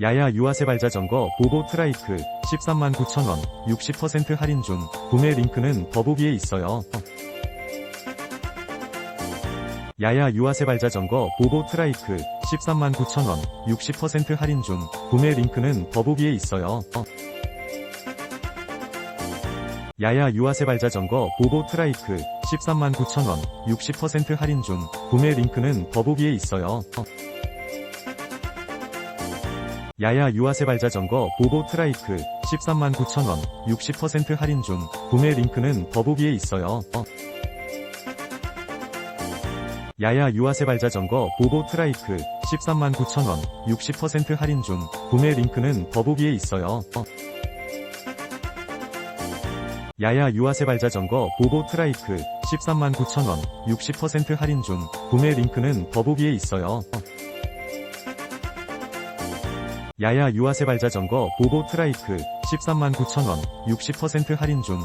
야야 유아세발 자 전거 보보 트라이크 13만 9천원 60% 할인 중 구매 링크는 더보기에 있어요. 야야 유아세발 자 전거 보보 트라이크 13만 9천원 60% 할인 중 구매 링크는 더보기에 있어요. 야야 유아세발 자 전거 보보 트라이크 13만 9천원 60% 할인 중 구매 링크는 더보기에 있어요. 야야 유아세발 자 전거 보보 트라이크 13만 9천원 60% 할인 중 구매 링크는 더보기에 있어요. 야야 유아세발 자 전거 보보 트라이크 13만 9천원 60% 할인 중 구매 링크는 더보기에 있어요. 야야 유아세발 자 전거 보보 트라이크 13만 9천원 60% 할인 중 구매 링크는 더보기에 있어요. 야야 유아세발 자전거 보보 트라이크 13만 9천원 60% 할인 중